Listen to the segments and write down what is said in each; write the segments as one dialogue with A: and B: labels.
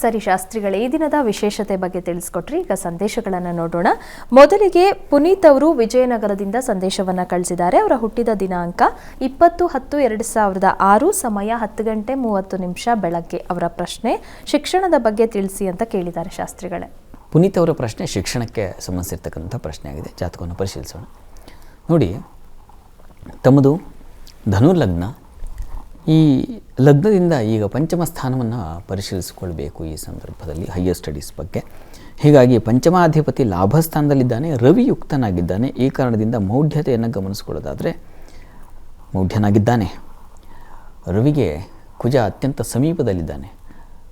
A: ಸರಿ ಶಾಸ್ತ್ರಿಗಳೇ, ಈ ದಿನದ ವಿಶೇಷತೆ ಬಗ್ಗೆ ತಿಳಿಸ್ಕೊಟ್ರಿ. ಈಗ ಸಂದೇಶಗಳನ್ನು ನೋಡೋಣ. ಮೊದಲಿಗೆ ಪುನೀತ್ ಅವರು ವಿಜಯನಗರದಿಂದ ಸಂದೇಶವನ್ನು ಕಳಿಸಿದ್ದಾರೆ. ಅವರ ಹುಟ್ಟಿದ ದಿನಾಂಕ ಇಪ್ಪತ್ತು ಹತ್ತು ಎರಡು ಸಾವಿರದ ಆರು, ಸಮಯ ಹತ್ತು ಗಂಟೆ ಮೂವತ್ತು ನಿಮಿಷ ಬೆಳಗ್ಗೆ ಅವರ ಪ್ರಶ್ನೆ. ಶಿಕ್ಷಣದ ಬಗ್ಗೆ ತಿಳಿಸಿ ಅಂತ ಕೇಳಿದ್ದಾರೆ ಶಾಸ್ತ್ರಿಗಳೇ.
B: ಪುನೀತ್ ಅವರ ಪ್ರಶ್ನೆ ಶಿಕ್ಷಣಕ್ಕೆ ಸಂಬಂಧಿಸಿರ್ತಕ್ಕಂಥ ಪ್ರಶ್ನೆ ಆಗಿದೆ. ಜಾತಕವನ್ನು ಪರಿಶೀಲಿಸೋಣ. ನೋಡಿ, ತಮ್ಮದು ಧನುರ್ಲಗ್ನ ಈ ಲಗ್ನದಿಂದ ಈಗ ಪಂಚಮ ಸ್ಥಾನವನ್ನು ಪರಿಶೀಲಿಸಿಕೊಳ್ಬೇಕು ಈ ಸಂದರ್ಭದಲ್ಲಿ ಹೈಯರ್ ಸ್ಟಡೀಸ್ ಬಗ್ಗೆ. ಹೀಗಾಗಿ ಪಂಚಮಾಧಿಪತಿ ಲಾಭಸ್ಥಾನದಲ್ಲಿದ್ದಾನೆ ರವಿಯುಕ್ತನಾಗಿದ್ದಾನೆ ಈ ಕಾರಣದಿಂದ ಮೌಢ್ಯತೆಯನ್ನು ಗಮನಿಸಿಕೊಳ್ಳೋದಾದರೆ ಮೌಢ್ಯನಾಗಿದ್ದಾನೆ. ರವಿಗೆ ಕುಜ ಅತ್ಯಂತ ಸಮೀಪದಲ್ಲಿದ್ದಾನೆ.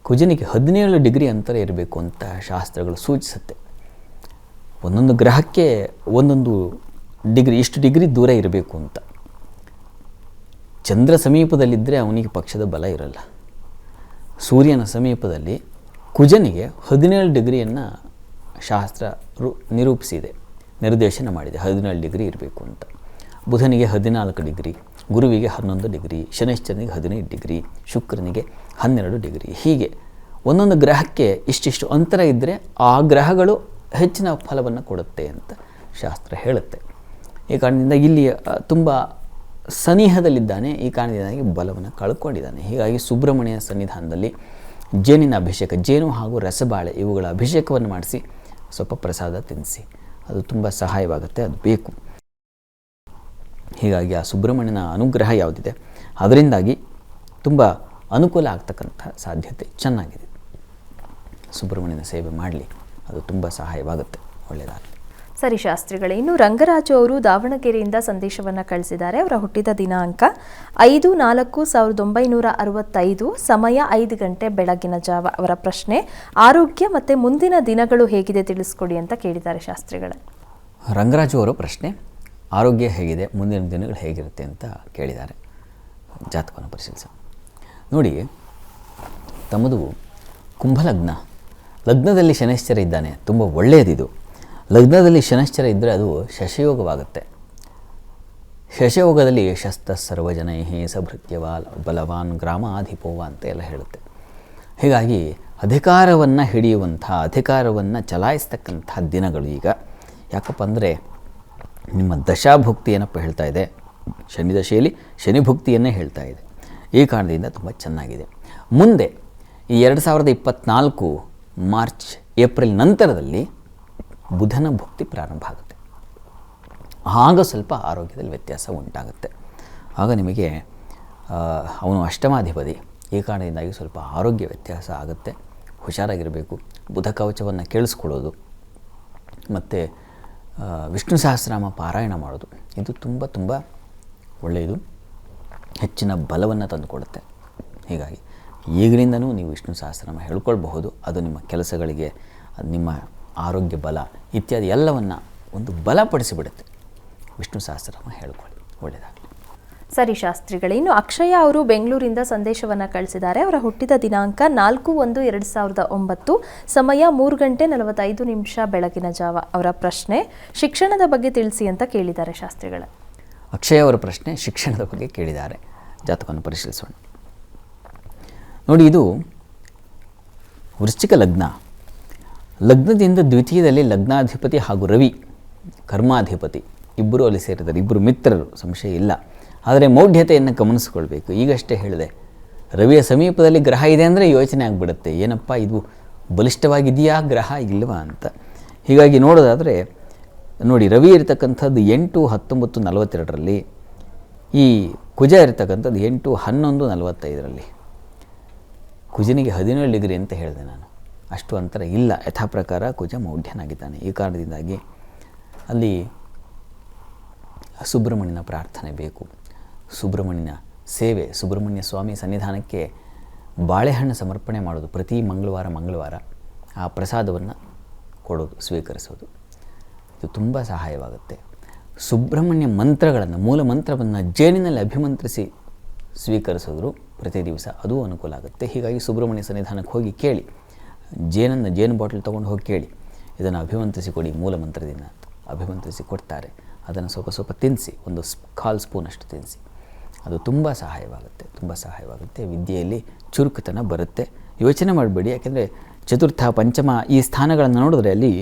B: ಕುಜನಿಗೆ ಹದಿನೇಳು ಡಿಗ್ರಿ ಅಂತರ ಇರಬೇಕು ಅಂತ ಶಾಸ್ತ್ರಗಳು ಸೂಚಿಸುತ್ತೆ. ಒಂದೊಂದು ಗ್ರಹಕ್ಕೆ ಒಂದೊಂದು ಡಿಗ್ರಿ, ಇಷ್ಟು ಡಿಗ್ರಿ ದೂರ ಇರಬೇಕು ಅಂತ. ಚಂದ್ರ ಸಮೀಪದಲ್ಲಿದ್ದರೆ ಅವನಿಗೆ ಪಕ್ಷದ ಬಲ ಇರಲ್ಲ. ಸೂರ್ಯನ ಸಮೀಪದಲ್ಲಿ ಕುಜನಿಗೆ ಹದಿನೇಳು ಡಿಗ್ರಿಯನ್ನು ಶಾಸ್ತ್ರ ರು ನಿರೂಪಿಸಿದೆ. ನಿರ್ದೇಶನ ಮಾಡಿದೆ. ಹದಿನೇಳು ಡಿಗ್ರಿ ಇರಬೇಕು ಅಂತ. ಬುಧನಿಗೆ ಹದಿನಾಲ್ಕು ಡಿಗ್ರಿ, ಗುರುವಿಗೆ ಹನ್ನೊಂದು ಡಿಗ್ರಿ, ಶನಿಶ್ಚರನಿಗೆ ಹದಿನೈದು ಡಿಗ್ರಿ, ಶುಕ್ರನಿಗೆ ಹನ್ನೆರಡು ಡಿಗ್ರಿ. ಹೀಗೆ ಒಂದೊಂದು ಗ್ರಹಕ್ಕೆ ಇಷ್ಟಿಷ್ಟು ಅಂತರ ಇದ್ದರೆ ಆ ಗ್ರಹಗಳು ಹೆಚ್ಚಿನ ಫಲವನ್ನು ಕೊಡುತ್ತೆ ಅಂತ ಶಾಸ್ತ್ರ ಹೇಳುತ್ತೆ. ಈ ಕಾರಣದಿಂದ ಇಲ್ಲಿ ತುಂಬ ಸನಿಹದಲ್ಲಿದ್ದಾನೆ. ಈ ಕಾರಣದಿಂದಾಗಿ ಬಲವನ್ನು ಕಳ್ಕೊಂಡಿದ್ದಾನೆ. ಹೀಗಾಗಿ ಸುಬ್ರಹ್ಮಣ್ಯ ಸನ್ನಿಧಾನದಲ್ಲಿ ಜೇನಿನ ಅಭಿಷೇಕ, ಜೇನು ಹಾಗೂ ರಸಬಾಳೆ ಇವುಗಳ ಅಭಿಷೇಕವನ್ನು ಮಾಡಿಸಿ ಸ್ವಲ್ಪ ಪ್ರಸಾದ ತಿನ್ನಿಸಿ. ಅದು ತುಂಬ ಸಹಾಯವಾಗುತ್ತೆ, ಅದು ಬೇಕು. ಹೀಗಾಗಿ ಆ ಸುಬ್ರಹ್ಮಣ್ಯನ ಅನುಗ್ರಹ ಯಾವುದಿದೆ? ಅದರಿಂದಾಗಿ ತುಂಬ ಅನುಕೂಲ ಆಗ್ತಕ್ಕಂಥ ಸಾಧ್ಯತೆ ಚೆನ್ನಾಗಿದೆ. ಸುಬ್ರಹ್ಮಣ್ಯನ ಸೇವೆ ಮಾಡಲಿ, ಅದು ತುಂಬ ಸಹಾಯವಾಗುತ್ತೆ. ಒಳ್ಳೆಯದಾಗಲಿ.
A: ಸರಿ ಶಾಸ್ತ್ರಿಗಳೇ, ಇನ್ನು ರಂಗರಾಜು ಅವರು ದಾವಣಗೆರೆಯಿಂದ ಸಂದೇಶವನ್ನು ಕಳಿಸಿದ್ದಾರೆ. ಅವರ ಹುಟ್ಟಿದ ದಿನಾಂಕ ಐದು ನಾಲ್ಕು ಸಾವಿರದ ಒಂಬೈನೂರ ಅರವತ್ತೈದು, ಸಮಯ ಐದು ಗಂಟೆ ಬೆಳಗಿನ ಜಾವ. ಅವರ ಪ್ರಶ್ನೆ, ಆರೋಗ್ಯ ಮತ್ತು ಮುಂದಿನ ದಿನಗಳು ಹೇಗಿದೆ ತಿಳಿಸ್ಕೊಡಿ ಅಂತ ಕೇಳಿದ್ದಾರೆ ಶಾಸ್ತ್ರಿಗಳೇ.
B: ರಂಗರಾಜು ಅವರು ಪ್ರಶ್ನೆ, ಆರೋಗ್ಯ ಹೇಗಿದೆ, ಮುಂದಿನ ದಿನಗಳು ಹೇಗಿರುತ್ತೆ ಅಂತ ಕೇಳಿದ್ದಾರೆ. ಜಾತಕವನ್ನು ಪರಿಶೀಲಿಸ ನೋಡಿ, ತಮ್ಮದು ಕುಂಭಲಗ್ನ. ಲಗ್ನದಲ್ಲಿ ಶನೈಶ್ಚರ ಇದ್ದಾನೆ, ತುಂಬ ಒಳ್ಳೆಯದಿದು. ಲಗ್ನದಲ್ಲಿ ಶನಶ್ಚರ ಇದ್ದರೆ ಅದು ಶಶಯೋಗವಾಗುತ್ತೆ. ಶಶಯೋಗದಲ್ಲಿ ಶಸ್ತ ಸರ್ವಜನೈಹೇ ಸಭೃತ್ಯವಾಲ್ ಬಲವಾನ್ ಗ್ರಾಮಾಧಿಪೋವ ಅಂತ ಎಲ್ಲ ಹೇಳುತ್ತೆ. ಹೀಗಾಗಿ ಅಧಿಕಾರವನ್ನು ಹಿಡಿಯುವಂಥ, ಅಧಿಕಾರವನ್ನು ಚಲಾಯಿಸ್ತಕ್ಕಂಥ ದಿನಗಳು ಈಗ. ಯಾಕಪ್ಪ ಅಂದರೆ ನಿಮ್ಮ ದಶಾಭುಕ್ತಿ ಏನಪ್ಪ ಹೇಳ್ತಾ ಇದೆ. ಶನಿ ದಶೆಯಲ್ಲಿ ಶನಿಭುಕ್ತಿಯನ್ನೇ ಹೇಳ್ತಾ ಇದೆ. ಈ ಕಾರಣದಿಂದ ತುಂಬ ಚೆನ್ನಾಗಿದೆ. ಮುಂದೆ ಈ ಎರಡು ಸಾವಿರದ ಇಪ್ಪತ್ತ್ನಾಲ್ಕು ಮಾರ್ಚ್, ಏಪ್ರಿಲ್ ನಂತರದಲ್ಲಿ ಬುಧನ ಭುಕ್ತಿ ಪ್ರಾರಂಭ ಆಗುತ್ತೆ. ಆಗ ಸ್ವಲ್ಪ ಆರೋಗ್ಯದಲ್ಲಿ ವ್ಯತ್ಯಾಸ ಉಂಟಾಗುತ್ತೆ. ಆಗ ನಿಮಗೆ ಅವನು ಅಷ್ಟಮಾಧಿಪತಿ. ಈ ಕಾರಣದಿಂದಾಗಿ ಸ್ವಲ್ಪ ಆರೋಗ್ಯ ವ್ಯತ್ಯಾಸ ಆಗುತ್ತೆ. ಹುಷಾರಾಗಿರಬೇಕು. ಬುಧ ಕವಚವನ್ನು ಕೇಳಿಸ್ಕೊಳ್ಳೋದು. ಮತ್ತು ವಿಷ್ಣು ಸಹಸ್ರನಾಮ ಪಾರಾಯಣ ಮಾಡೋದು. ಇದು ತುಂಬ ತುಂಬ ಒಳ್ಳೆಯದು. ಹೆಚ್ಚಿನ ಬಲವನ್ನು ತಂದುಕೊಡುತ್ತೆ. ಹೀಗಾಗಿ ಈಗಲಿಂದನೂ ನೀವು ವಿಷ್ಣು ಸಹಸ್ರನಾಮ ಹೇಳ್ಕೊಳ್ಬಹುದು. ಅದು ನಿಮ್ಮ ಕೆಲಸಗಳಿಗೆ, ಅದು ನಿಮ್ಮ ಆರೋಗ್ಯ ಬಲ ಇತ್ಯಾದಿ ಎಲ್ಲವನ್ನು ಒಂದು ಬಲಪಡಿಸಿಬಿಡುತ್ತೆ. ವಿಷ್ಣು ಸಹಸ್ರನಾಮ ಹೇಳ್ಕೊಳ್ಳಿ. ಒಳ್ಳೆಯದಾಗಲಿ
A: ಸರಿ ಶಾಸ್ತ್ರಿಗಳೇ ಇನ್ನು ಅಕ್ಷಯ ಅವರು ಬೆಂಗಳೂರಿಂದ ಸಂದೇಶವನ್ನು ಕಳಿಸಿದ್ದಾರೆ. ಅವರ ಹುಟ್ಟಿದ ದಿನಾಂಕ ನಾಲ್ಕು ಒಂದು ಎರಡು ಸಾವಿರದ ಒಂಬತ್ತು ಸಮಯ ಮೂರು ಗಂಟೆ ನಲವತ್ತೈದು ನಿಮಿಷ ಬೆಳಗಿನ ಜಾವ. ಅವರ ಪ್ರಶ್ನೆ ಶಿಕ್ಷಣದ ಬಗ್ಗೆ ತಿಳಿಸಿ ಅಂತ ಕೇಳಿದ್ದಾರೆ ಶಾಸ್ತ್ರಿಗಳ.
B: ಅಕ್ಷಯ ಅವರ ಪ್ರಶ್ನೆ ಶಿಕ್ಷಣದ ಬಗ್ಗೆ ಕೇಳಿದ್ದಾರೆ. ಜಾತಕವನ್ನು ಪರಿಶೀಲಿಸೋಣ. ನೋಡಿ ಇದು ವೃಶ್ಚಿಕ ಲಗ್ನ. ಲಗ್ನದಿಂದ ದ್ವಿತೀಯದಲ್ಲಿ ಲಗ್ನಾಧಿಪತಿ ಹಾಗೂ ರವಿ, ಕರ್ಮಾಧಿಪತಿ. ಇಬ್ಬರು ಅಲ್ಲಿ ಸೇರಿದ್ದಾರೆ. ಇಬ್ಬರು ಮಿತ್ರರು, ಸಂಶಯ ಇಲ್ಲ. ಆದರೆ ಮೌಢ್ಯತೆಯನ್ನು ಗಮನಿಸಿಕೊಳ್ಬೇಕು. ಈಗಷ್ಟೇ ಹೇಳಿದೆ, ರವಿಯ ಸಮೀಪದಲ್ಲಿ ಗ್ರಹ ಇದೆ ಅಂದರೆ ಯೋಚನೆ ಆಗಿಬಿಡುತ್ತೆ. ಏನಪ್ಪ ಇದು? ಬಲಿಷ್ಠವಾಗಿದೆಯಾ ಗ್ರಹ ಇಲ್ಲವಾ ಅಂತ. ಹೀಗಾಗಿ ನೋಡೋದಾದರೆ, ನೋಡಿ, ರವಿ ಇರತಕ್ಕಂಥದ್ದು ಎಂಟು ಹತ್ತೊಂಬತ್ತು ನಲವತ್ತೆರಡರಲ್ಲಿ, ಈ ಕುಜ ಇರತಕ್ಕಂಥದ್ದು ಎಂಟು ಹನ್ನೊಂದು ನಲವತ್ತೈದರಲ್ಲಿ. ಕುಜನಿಗೆ ಹದಿನೇಳು ಡಿಗ್ರಿ ಅಂತ ಹೇಳಿದೆ ನಾನು. ಅಷ್ಟು ಅಂತರ ಇಲ್ಲ. ಯಥಾ ಪ್ರಕಾರ ಕುಜ ಮೌಢ್ಯನಾಗಿದ್ದಾನೆ. ಈ ಕಾರಣದಿಂದಾಗಿ ಅಲ್ಲಿ ಸುಬ್ರಹ್ಮಣ್ಯನ ಪ್ರಾರ್ಥನೆ ಬೇಕು. ಸುಬ್ರಹ್ಮಣ್ಯನ ಸೇವೆ, ಸುಬ್ರಹ್ಮಣ್ಯ ಸ್ವಾಮಿ ಸನ್ನಿಧಾನಕ್ಕೆ ಬಾಳೆಹಣ್ಣು ಸಮರ್ಪಣೆ ಮಾಡೋದು ಪ್ರತಿ ಮಂಗಳವಾರ ಮಂಗಳವಾರ ಆ ಪ್ರಸಾದವನ್ನು ಕೊಡೋದು, ಸ್ವೀಕರಿಸೋದು. ಇದು ತುಂಬ ಸಹಾಯವಾಗುತ್ತೆ. ಸುಬ್ರಹ್ಮಣ್ಯ ಮಂತ್ರಗಳನ್ನು, ಮೂಲ ಮಂತ್ರವನ್ನು ಜೇನಿನಲ್ಲಿ ಅಭಿಮಂತ್ರಿಸಿ ಸ್ವೀಕರಿಸಿದ್ರು ಪ್ರತಿ ದಿವಸ, ಅದೂ ಅನುಕೂಲ ಆಗುತ್ತೆ. ಹೀಗಾಗಿ ಸುಬ್ರಹ್ಮಣ್ಯ ಸನ್ನಿಧಾನಕ್ಕೆ ಹೋಗಿ ಕೇಳಿ. ಜೇನನ್ನು ಜೇನು ಬಾಟಲ್ ತೊಗೊಂಡು ಹೋಗಿ ಕೇಳಿ. ಇದನ್ನು ಅಭಿಮಂತ್ರಿಸಿ ಕೊಡಿ ಮೂಲ ಮಂತ್ರದಿಂದ ಅಭಿವಂತಿಸಿ ಕೊಡ್ತಾರೆ ಅದನ್ನು ಸ್ವಲ್ಪ ಸ್ವಲ್ಪ ತಿನ್ನಿಸಿ ಒಂದು ಸ್ ಸ್ಪೂನ್ ಅಷ್ಟು ತಿನ್ನಿಸಿ ಅದು ತುಂಬ ಸಹಾಯವಾಗುತ್ತೆ ತುಂಬ ಸಹಾಯವಾಗುತ್ತೆ. ವಿದ್ಯೆಯಲ್ಲಿ ಚುರುಕುತನ ಬರುತ್ತೆ. ಯೋಚನೆ ಮಾಡಬೇಡಿ, ಯಾಕೆಂದರೆ ಚತುರ್ಥ ಪಂಚಮ ಈ ಸ್ಥಾನಗಳನ್ನು ನೋಡಿದ್ರೆ ಅಲ್ಲಿ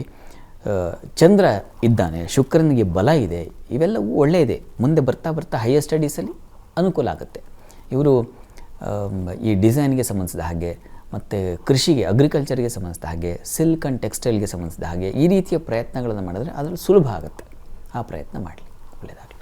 B: ಚಂದ್ರ ಇದ್ದಾನೆ, ಶುಕ್ರನಿಗೆ ಬಲ ಇದೆ, ಇವೆಲ್ಲವೂ ಒಳ್ಳೆಯದೇ. ಮುಂದೆ ಬರ್ತಾ ಬರ್ತಾ ಹೈಯರ್ ಸ್ಟಡೀಸಲ್ಲಿ ಅನುಕೂಲ ಆಗುತ್ತೆ. ಇವರು ಈ ಡಿಸೈನ್ಗೆ ಸಂಬಂಧಿಸಿದ ಹಾಗೆ ಮತ್ತು ಕೃಷಿಗೆ ಅಗ್ರಿಕಲ್ಚರ್ಗೆ ಸಂಬಂಧಿಸಿದ ಹಾಗೆ ಸಿಲ್ಕ್ ಆ್ಯಂಡ್ ಟೆಕ್ಸ್ಟೈಲ್ಗೆ ಸಂಬಂಧಿಸಿದ ಹಾಗೆ ಈ ರೀತಿಯ ಪ್ರಯತ್ನಗಳನ್ನು ಮಾಡಿದ್ರೆ ಅದರಲ್ಲಿ ಸುಲಭ ಆಗುತ್ತೆ. ಆ ಪ್ರಯತ್ನ ಮಾಡಲಿ. ಒಳ್ಳೆಯದಾಗಲಿ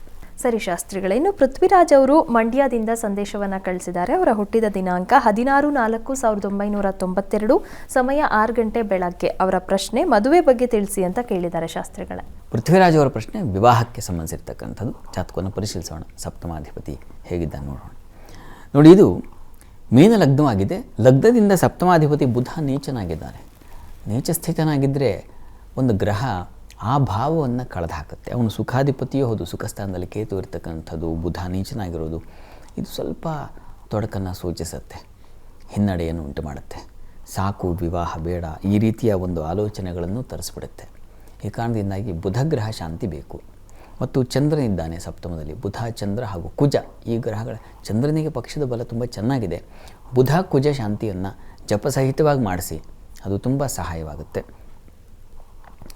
A: ಸರಿ ಶಾಸ್ತ್ರಿಗಳೇ ಇನ್ನು ಪೃಥ್ವಿರಾಜ್ ಅವರು ಮಂಡ್ಯದಿಂದ ಸಂದೇಶವನ್ನು ಕಳಿಸಿದ್ದಾರೆ. ಅವರ ಹುಟ್ಟಿದ ದಿನಾಂಕ ಹದಿನಾರು ನಾಲ್ಕು ಸಾವಿರದ ಒಂಬೈನೂರ ತೊಂಬತ್ತೆರಡು ಸಮಯ ಆರು ಗಂಟೆ ಬೆಳಗ್ಗೆ. ಅವರ ಪ್ರಶ್ನೆ ಮದುವೆ ಬಗ್ಗೆ ತಿಳಿಸಿ ಅಂತ ಕೇಳಿದ್ದಾರೆ ಶಾಸ್ತ್ರಿಗಳೇ.
B: ಪೃಥ್ವಿರಾಜ್ ಅವರ ಪ್ರಶ್ನೆ ವಿವಾಹಕ್ಕೆ ಸಂಬಂಧಿಸಿರ್ತಕ್ಕಂಥದ್ದು ಜಾತಕವನ್ನು ಪರಿಶೀಲಿಸೋಣ. ಸಪ್ತಮಾಧಿಪತಿ ಹೇಗಿದ್ದ ನೋಡೋಣ. ನೋಡಿ ಇದು ಮೀನ ಲಗ್ನವಾಗಿದೆ. ಲಗ್ನದಿಂದ ಸಪ್ತಮಾಧಿಪತಿ ಬುಧ ನೀಚನಾಗಿದ್ದಾನೆ ನೀಚ ಸ್ಥಿತನಾಗಿದ್ದರೆ ಒಂದು ಗ್ರಹ ಆ ಭಾವವನ್ನು ಕಳೆದು ಹಾಕುತ್ತೆ ಅವನು ಸುಖಾಧಿಪತಿಯೂ ಹೌದು ಸುಖ ಸ್ಥಾನದಲ್ಲಿ ಕೇತು ಇರ್ತಕ್ಕಂಥದ್ದು, ಬುಧ ನೀಚನಾಗಿರೋದು, ಇದು ಸ್ವಲ್ಪ ತೊಡಕನ್ನು ಸೂಚಿಸುತ್ತೆ. ಹಿನ್ನಡೆಯನ್ನು ಉಂಟು ಮಾಡುತ್ತೆ ಸಾಕು, ವಿವಾಹ ಬೇಡ, ಈ ರೀತಿಯ ಒಂದು ಆಲೋಚನೆಗಳನ್ನು ತರಿಸ್ಬಿಡುತ್ತೆ. ಈ ಕಾರಣದಿಂದಾಗಿ ಬುಧಗ್ರಹ ಶಾಂತಿ ಬೇಕು. ಮತ್ತು ಚಂದ್ರನಿದ್ದಾನೆ ಸಪ್ತಮದಲ್ಲಿ. ಬುಧ, ಚಂದ್ರ ಹಾಗೂ ಕುಜ ಈ ಗ್ರಹಗಳ ಚಂದ್ರನಿಗೆ ಪಕ್ಷದ ಬಲ ತುಂಬ ಚೆನ್ನಾಗಿದೆ. ಬುಧ, ಕುಜ ಶಾಂತಿಯನ್ನು ಜಪಸಹಿತವಾಗಿ ಮಾಡಿಸಿ. ಅದು ತುಂಬ ಸಹಾಯವಾಗುತ್ತೆ.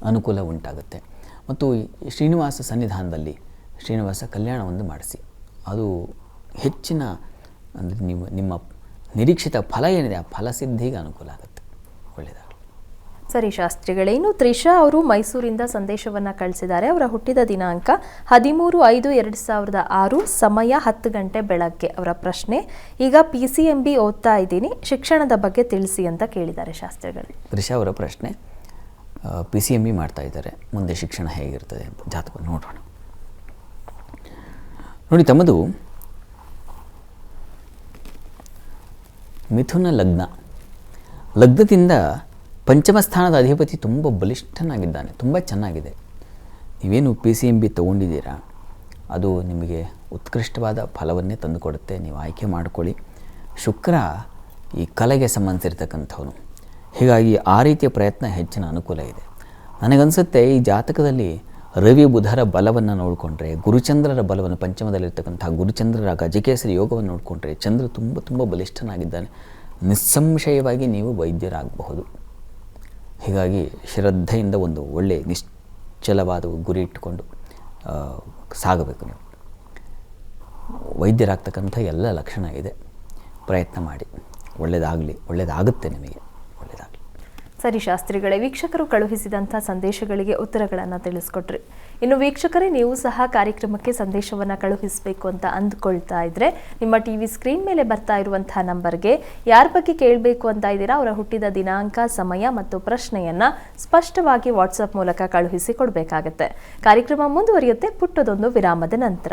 B: ಅನುಕೂಲ ಉಂಟಾಗುತ್ತೆ. ಮತ್ತು ಶ್ರೀನಿವಾಸ ಸನ್ನಿಧಾನದಲ್ಲಿ ಶ್ರೀನಿವಾಸ ಕಲ್ಯಾಣವನ್ನು ಮಾಡಿಸಿ. ಅದು ಹೆಚ್ಚಿನ ಅಂದರೆ ನಿಮ್ಮ ನಿಮ್ಮ ನಿರೀಕ್ಷಿತ ಫಲ ಏನಿದೆ, ಆ ಫಲಸಿದ್ಧಿಗೆ ಅನುಕೂಲ ಆಗುತ್ತೆ. ಒಳ್ಳೆಯದಾಗಲಿ.
A: ಸರಿ ಶಾಸ್ತ್ರಿಗಳೇ, ಇನ್ನು ತ್ರಿಷಾ ಅವರು ಮೈಸೂರಿಂದ ಸಂದೇಶವನ್ನ ಕಳಿಸಿದ್ದಾರೆ. ಅವರ ಹುಟ್ಟಿದ ದಿನಾಂಕ ಹದಿಮೂರು ಐದು ಎರಡು ಸಾವಿರದ ಆರು, ಸಮಯ ಹತ್ತು ಗಂಟೆ ಬೆಳಗ್ಗೆ. ಅವರ ಪ್ರಶ್ನೆ, ಈಗ ಪಿ ಸಿ ಎಂ ಬಿ ಓದ್ತಾ ಇದ್ದೀನಿ, ಶಿಕ್ಷಣದ ಬಗ್ಗೆ ತಿಳಿಸಿ ಅಂತ ಕೇಳಿದ್ದಾರೆ ಶಾಸ್ತ್ರಿಗಳು.
B: ತ್ರಿಷಾ ಅವರ ಪ್ರಶ್ನೆ ಪಿ ಸಿ ಎಂ ಬಿ ಮಾಡ್ತಾ ಇದ್ದಾರೆ, ಮುಂದೆ ಶಿಕ್ಷಣ ಹೇಗಿರ್ತದೆ ಜಾತಕ ನೋಡೋಣ. ನೋಡಿ ತಮ್ಮದು, ಮಿಥುನ ಲಗ್ನ. ಲಗ್ನದಿಂದ ಪಂಚಮ ಸ್ಥಾನದ ಅಧಿಪತಿ ತುಂಬ ಬಲಿಷ್ಠನಾಗಿದ್ದಾನೆ, ತುಂಬ ಚೆನ್ನಾಗಿದೆ. ನೀವೇನು ಪಿ ಸಿ ಎಂ ಬಿ ತೊಗೊಂಡಿದ್ದೀರಾ? ಅದು ನಿಮಗೆ ಉತ್ಕೃಷ್ಟವಾದ ಫಲವನ್ನೇ ತಂದುಕೊಡುತ್ತೆ. ನೀವು ಆಯ್ಕೆ ಮಾಡಿಕೊಳ್ಳಿ. ಶುಕ್ರ ಈ ಕಲೆಗೆ ಸಂಬಂಧಿಸಿರ್ತಕ್ಕಂಥವನು. ಹೀಗಾಗಿ ಆ ರೀತಿಯ ಪ್ರಯತ್ನ ಹೆಚ್ಚಿನ ಅನುಕೂಲ ಇದೆ. ನನಗನ್ಸುತ್ತೆ ಈ ಜಾತಕದಲ್ಲಿ ರವಿ ಬುಧರ ಬಲವನ್ನು ನೋಡಿಕೊಂಡ್ರೆ, ಗುರುಚಂದ್ರರ ಬಲವನ್ನು ಪಂಚಮದಲ್ಲಿರ್ತಕ್ಕಂಥ ಗುರುಚಂದ್ರರ ಗಜಕೇಸರಿ ಯೋಗವನ್ನು ನೋಡಿಕೊಂಡ್ರೆ, ಚಂದ್ರ ತುಂಬ ತುಂಬ ಬಲಿಷ್ಠನಾಗಿದ್ದಾನೆ. ನಿಸ್ಸಂಶಯವಾಗಿ ನೀವು ವೈದ್ಯರಾಗಬಹುದು. ಹೀಗಾಗಿ ಶ್ರದ್ಧೆಯಿಂದ ಒಂದು ಒಳ್ಳೆಯ ನಿಶ್ಚಲವಾದ ಗುರಿ ಇಟ್ಟುಕೊಂಡು ಸಾಗಬೇಕು ನೀವು. ವೈದ್ಯರಾಗ್ತಕ್ಕಂಥ ಎಲ್ಲ ಲಕ್ಷಣ ಇದೆ. ಪ್ರಯತ್ನ ಮಾಡಿ. ಒಳ್ಳೆಯದಾಗಲಿ ಒಳ್ಳೆಯದಾಗುತ್ತೆ ನಿಮಗೆ.
A: ಸರಿ ಶಾಸ್ತ್ರಿಗಳೇ, ವೀಕ್ಷಕರು ಕಳುಹಿಸಿದಂಥ ಸಂದೇಶಗಳಿಗೆ ಉತ್ತರಗಳನ್ನು ತಿಳಿಸ್ಕೊಟ್ರಿ. ಇನ್ನು ವೀಕ್ಷಕರೇ, ನೀವು ಸಹ ಕಾರ್ಯಕ್ರಮಕ್ಕೆ ಸಂದೇಶವನ್ನು ಕಳುಹಿಸಬೇಕು ಅಂತ ಅಂದ್ಕೊಳ್ತಾ ಇದ್ರೆ, ನಿಮ್ಮ ಟಿ ವಿ ಸ್ಕ್ರೀನ್ ಮೇಲೆ ಬರ್ತಾ ಇರುವಂತಹ ನಂಬರ್ಗೆ ಯಾರ ಬಗ್ಗೆ ಕೇಳಬೇಕು ಅಂತ ಇದ್ದೀರಾ, ಅವರ ಹುಟ್ಟಿದ ದಿನಾಂಕ, ಸಮಯ ಮತ್ತು ಪ್ರಶ್ನೆಯನ್ನ ಸ್ಪಷ್ಟವಾಗಿ ವಾಟ್ಸಪ್ ಮೂಲಕ ಕಳುಹಿಸಿ ಕೊಡಬೇಕಾಗತ್ತೆ. ಕಾರ್ಯಕ್ರಮ ಮುಂದುವರಿಯುತ್ತೆ, ಪುಟ್ಟದೊಂದು ವಿರಾಮದ ನಂತರ.